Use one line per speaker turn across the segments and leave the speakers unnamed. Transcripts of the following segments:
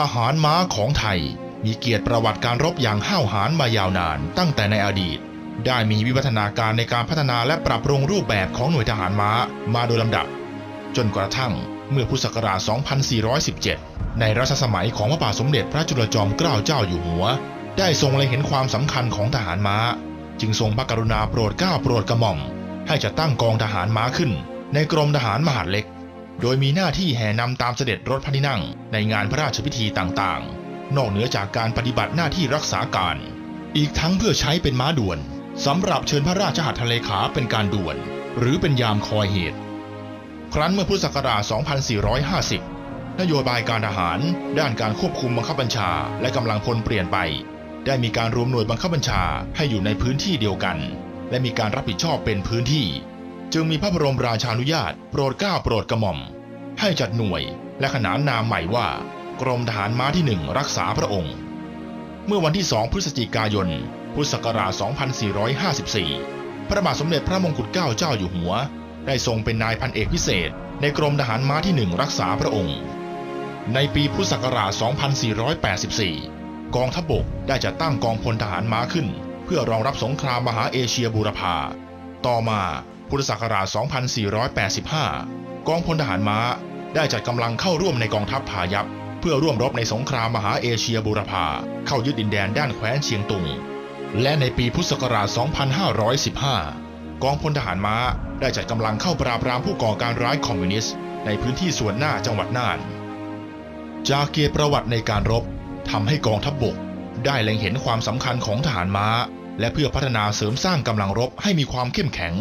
ทหารม้าของไทย มีเกียรติประวัติการรบอย่างห้าวหาญมายาวนาน ตั้งแต่ในอดีต ได้มีวิวัฒนาการในการพัฒนาและปรับปรุงรูปแบบของหน่วยทหารม้ามาโดยลำดับ จนกระทั่งเมื่อพุทธศักราช 2417 ในรัชสมัยของพระบาทสมเด็จพระจุลจอมเกล้าเจ้าอยู่หัว ได้ทรงเล็งเห็นความสำคัญของทหารม้า จึงทรงพระกรุณาโปรดเกล้าโปรดกระหม่อม ให้จะตั้งกองทหารม้าขึ้น ในกรมทหารมหาดเล็ก โดยมีหน้าที่แห่นำตามเสด็จรถพระที่นั่ง ในงานพระราชพิธีต่างๆ นอกเหนือจากการปฏิบัติหน้าที่รักษาการ อีกทั้งเพื่อใช้เป็นม้าด่วนสำหรับเชิญพระราชหัตถเลขาเป็นการด่วน หรือเป็นยามคอยเหตุ ครั้นเมื่อพุทธศักราช 2450 นโยบายการทหาร ด้านการควบคุมบังคับบัญชา และกำลังพลเปลี่ยนไป ได้มีการรวมหน่วยบังคับบัญชาให้อยู่ในพื้นที่เดียวกัน และมีการรับผิดชอบเป็นพื้นที่ จึงมีพระบรมราชานุญาตโปรดเกล้าโปรดกระหม่อม ให้จัดหน่วยและขนานนามใหม่ว่า กรมทหารม้าที่หนึ่งรักษาพระองค์ เมื่อวันที่2พฤศจิกายน พุทธศักราช 2454 พระบาทสมเด็จพระมงกุฎเกล้าเจ้าอยู่หัว ได้ทรงเป็นนายพันเอกพิเศษ ในกรมทหารม้าที่หนึ่งรักษาพระองค์ ในปีพุทธศักราช 2484 กองทัพบกได้จัดตั้งกองพลทหารม้าขึ้น เพื่อรองรับสงครามมหาเอเชียบูรพาต่อมา พุทธศักราช 2485 กองพลทหารม้าได้จัดกำลังเข้าร่วมในกองทัพพายัพเพื่อร่วมรบในสงครามมหาเอเชียบูรพาเข้ายึดดินแดนด้านแคว้นเชียงตุง และในปีพุทธศักราช 2515 กองพลทหารม้าได้จัดกำลังเข้าปราบปรามผู้ก่อการร้ายคอมมิวนิสต์ในพื้นที่ส่วนหน้าจังหวัดน่าน จากเกียรติประวัติในการรบทำให้กองทัพบบก ได้เล็งเห็นความสำคัญของทหารม้า และเพื่อพัฒนาเสริมสร้างกำลังรบให้มีความเข้มแข็ง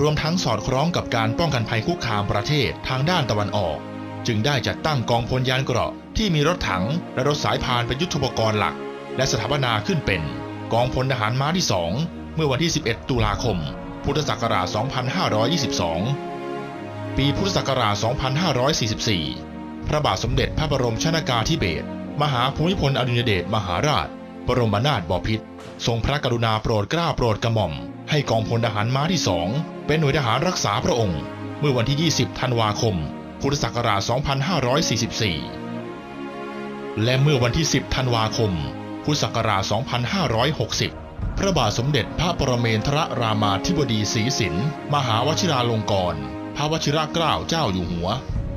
รวมทั้งสอดคล้องกับการป้องกันภัยคุกคามประเทศทางด้านตะวันออก จึงได้จัดตั้งกองพลยานเกราะที่มีรถถังและรถสายพานเป็นยุทธปกรณ์หลัก และสถาปนาขึ้นเป็น กองพลทหารม้าที่ 2 เมื่อวันที่ 11 ตุลาคม พุทธศักราช 2522 ปีพุทธศักราช 2544 พระบาทสมเด็จพระบรมชนากาธิเบศรมหาภูมิพลอดุลยเดชมหาราช บรมนาถบพิตรทรงพระกรุณาโปรดเกล้าโปรดกระหม่อม ให้กองพลทหารม้าที่สองเป็นหน่วยทหารรักษาพระองค์ เมื่อวันที่ 20 ธันวาคม พุทธศักราช 2544 และเมื่อวันที่ 10 ธันวาคม พุทธศักราช 2560 พระบาทสมเด็จพระปรเมนทรรามาธิบดีศรีสินมหาวชิราลงกรณ์พระวชิรเกล้าเจ้าอยู่หัว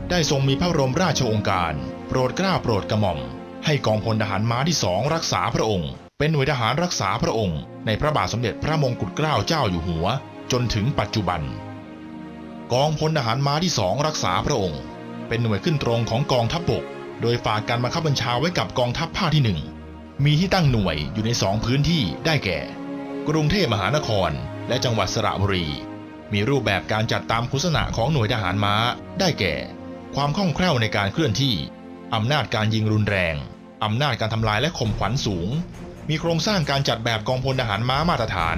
ได้ทรงมีพระบรมราชโองการ โปรดเกล้าโปรดกระหม่อม ให้กองพลทหารม้าที่สองรักษาพระองค์ เป็นหน่วยทหารรักษาพระองค์ ในพระบาทสมเด็จพระมงกุฎเกล้าเจ้าอยู่หัว จนถึงปัจจุบัน กองพลทหารม้าที่สองรักษาพระองค์ เป็นหน่วยขึ้นตรงของกองทัพบก โดยฝากการบังคับบัญชาไว้กับกองทัพภาคที่หนึ่งมีที่ตั้งหน่วยอยู่ในสองพื้นที่ได้แก่ กรุงเทพมหานคร และจังหวัดสระบุรี มีรูปแบบการจัดตามคุณลักษณะของหน่วยทหารม้า ได้แก่ ความคล่องแคล่วในการเคลื่อนที่ อำนาจการยิงรุนแรง อำนาจการทำลายและข่มขวัญสูง มีโครงสร้างการจัดแบบกองพลทหารม้ามาตรฐาน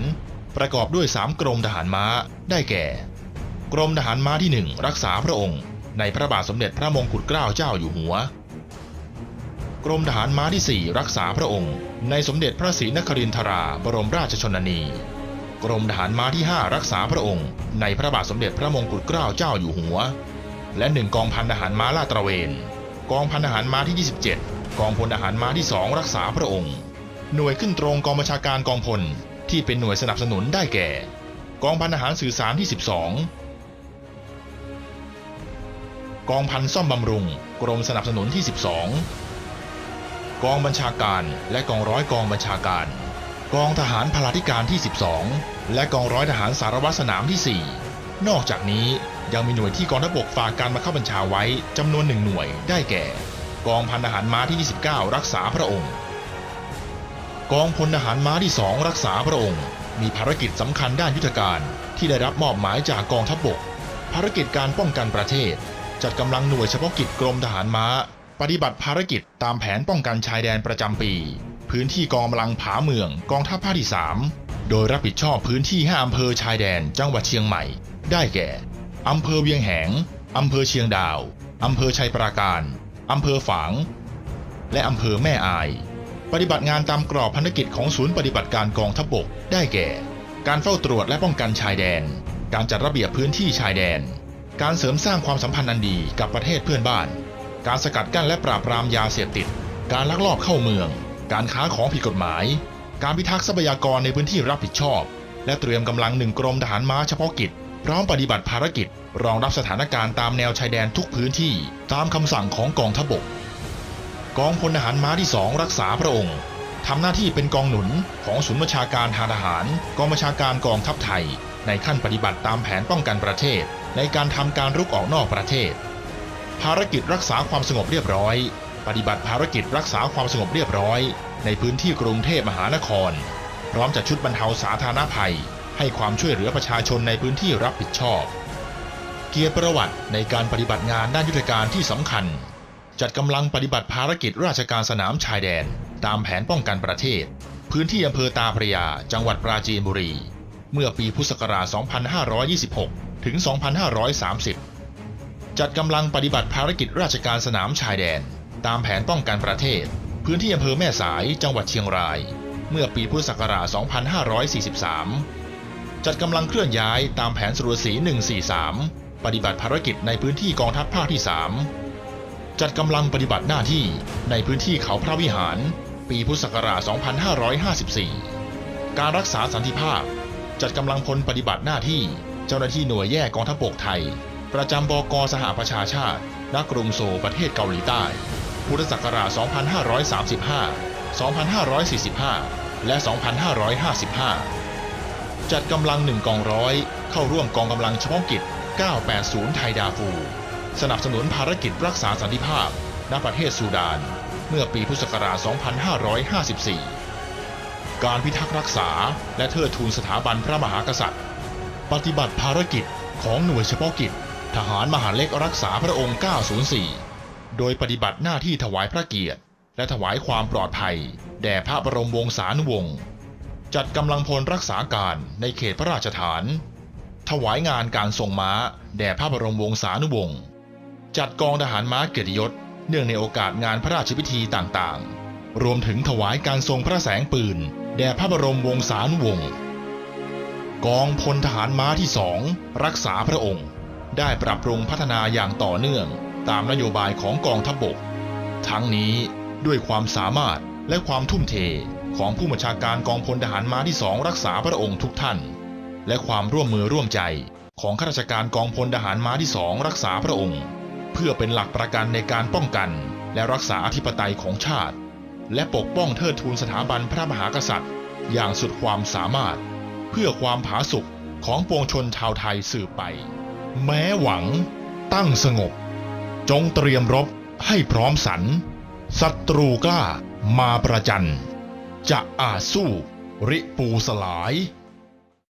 ประกอบด้วย 3 กรมทหารม้า ได้แก่ กรมทหารม้าที่ 1 รักษาพระองค์ ในพระบาทสมเด็จพระมงกุฎเกล้าเจ้าอยู่หัว กรมทหารม้าที่ 4 รักษาพระองค์ ในสมเด็จพระศรีนครินทราบรมราชชนนี กรมทหารม้าที่ 5 รักษาพระองค์ ในพระบาทสมเด็จพระมงกุฎเกล้าเจ้าอยู่หัว และหนึ่งกองพันทหารม้าลาดตระเวน กองพันทหารม้าที่ 27 กองพลทหารม้าที่ 2 รักษาพระองค์ หน่วยขึ้นตรงกองบัญชาการกองพลที่เป็นหน่วยสนับสนุนได้แก่ กองพันทหารสื่อสารที่ 12 กองพันซ่อมบำรุง กรมสนับสนุนที่ 12 กองบัญชาการและกองร้อยกองบัญชาการ กองทหารพลาธิการที่ 12 และกองร้อยทหารสารวัตรสนามที่ 4 นอกจากนี้ยังมีหน่วยที่กองทัพบกฝากการบังคับบัญชาไว้จำนวนหนึ่งหน่วยได้แก่ กองพันทหารม้าที่ 29 รักษาพระองค์ กองพลทหารม้าที่ 2 รักษาพระองค์ มีภารกิจสำคัญด้านยุทธการที่ได้รับมอบหมายจากกองทัพบก ภารกิจการป้องกันประเทศ จัดกำลังหน่วยเฉพาะกิจกรมทหารม้า ปฏิบัติภารกิจตามแผนป้องกันชายแดนประจำปี พื้นที่กองกำลังผาเมืองกองทัพภาคที่ 3 โดยรับผิดชอบพื้นที่5อำเภอชายแดนจังหวัดเชียงใหม่ ได้แก่อำเภอเวียงแหงอำเภอเชียงดาวอำเภอชัยปราการ อำเภอฝาง และอำเภอแม่อาย ปฏิบัติงานตามกรอบภารกิจของศูนย์ปฏิบัติการกองทัพบก ได้แก่ การเฝ้าตรวจและป้องกันชายแดน การจัดระเบียบพื้นที่ชายแดน การเสริมสร้างความสัมพันธ์อันดีกับประเทศเพื่อนบ้าน การสกัดกั้นและปราบปรามยาเสพติด การลักลอบเข้าเมือง การค้าของผิดกฎหมาย การพิทักษ์ทรัพยากรในพื้นที่รับผิดชอบ และเตรียมกำลังหนึ่งกรมทหารม้าเฉพาะกิจ พร้อมปฏิบัติภารกิจ รองรับสถานการณ์ตามแนวชายแดนทุกพื้นที่ตามคำสั่งของกองทัพบก กองพลทหารม้าที่สองรักษาพระองค์ทำหน้าที่เป็นกองหนุนของศูนย์บัญชาการทางทหาร กองบัญชาการกองทัพไทย ในขั้นปฏิบัติตามแผนป้องกันประเทศ ในการทำการรุกออกนอกประเทศ ภารกิจรักษาความสงบเรียบร้อย ปฏิบัติภารกิจรักษาความสงบเรียบร้อย ในพื้นที่กรุงเทพมหานคร พร้อมจัดชุดบรรเทาสาธารณภัย ให้ความช่วยเหลือประชาชนในพื้นที่รับผิดชอบ เกียรติประวัติในการปฏิบัติงานด้านยุทธการที่สำคัญ จัดกำลังปฏิบัติภารกิจราชการสนามชายแดน ตามแผนป้องกันประเทศ พื้นที่อำเภอตาพระยา จังหวัดปราจีนบุรี เมื่อปีพุทธศักราช 2526 ถึง 2530 จัดกำลังปฏิบัติภารกิจราชการสนามชายแดน ตามแผนป้องกันประเทศ พื้นที่อำเภอแม่สาย จังหวัดเชียงราย เมื่อปีพุทธศักราช 2543 จัดกำลังเคลื่อนย้ายตามแผนสุรศรี143 ปฏิบัติภารกิจในพื้นที่กองทัพภาคที่ 3 จัดกำลังปฏิบัติหน้าที่ในพื้นที่เขาพระวิหาร ปีพุทธศักราช 2554 การรักษาสันติภาพ จัดกำลังพลปฏิบัติหน้าที่ เจ้าหน้าที่หน่วยแยกกองทัพบกไทย ประจำบกสหประชาชาติณกรุงโซประเทศเกาหลีใต้ พุทธศักราช 2535 2545 และ 2555 จัดกำลังหนึ่งกองร้อยเข้าร่วมกองกำลังเฉพาะกิจ 980 ไทยดาฟู สนับสนุนภารกิจรักษาสันติภาพ ณ ประเทศซูดาน เมื่อปีพุทธศักราช 2554 การพิทักษ์รักษาและเทิดทูนสถาบันพระมหากษัตริย์ ปฏิบัติภารกิจของหน่วยเฉพาะกิจ ทหารมหาเล็กรักษาพระองค์ 904 โดยปฏิบัติหน้าที่ถวายพระเกียรติ และถวายความปลอดภัย แด่พระบรมวงศานุวงศ์จัดกำลังพลรักษาการในเขตพระราชฐาน ถวายงานการทรงม้า แด่พระบรมวงศานุวงศ์จัดกองทหารม้าเกียรติยศ เนื่องในโอกาสงานพระราชพิธีต่างๆ รวมถึงถวายการทรงพระแสงปืน แด่พระบรมวงศานุวงศ์กองพลทหารม้าที่สองรักษาพระองค์ ได้ปรับปรุงพัฒนาอย่างต่อเนื่อง ตามนโยบายของกองทัพบกทั้งนี้ด้วยความสามารถและความทุ่มเทของผู้บัญชาการกองพลทหารม้าที่สองรักษาพระองค์ทุกท่าน และความร่วมมือร่วมใจของข้าราชการกองพลทหารม้าที่สองรักษาพระองค์ เพื่อเป็นหลักประกันในการป้องกัน และรักษาอธิปไตยของชาติ และปกป้องเทิดทูนสถาบันพระมหากษัตริย์ อย่างสุดความสามารถ เพื่อความผาสุกของปวงชนชาวไทยสืบไป แม้หวัง ตั้งสงบ จงเตรียมรบให้พร้อมสันศัตรูกล้ามาประจัน จะอาสู้ ริปูสลาย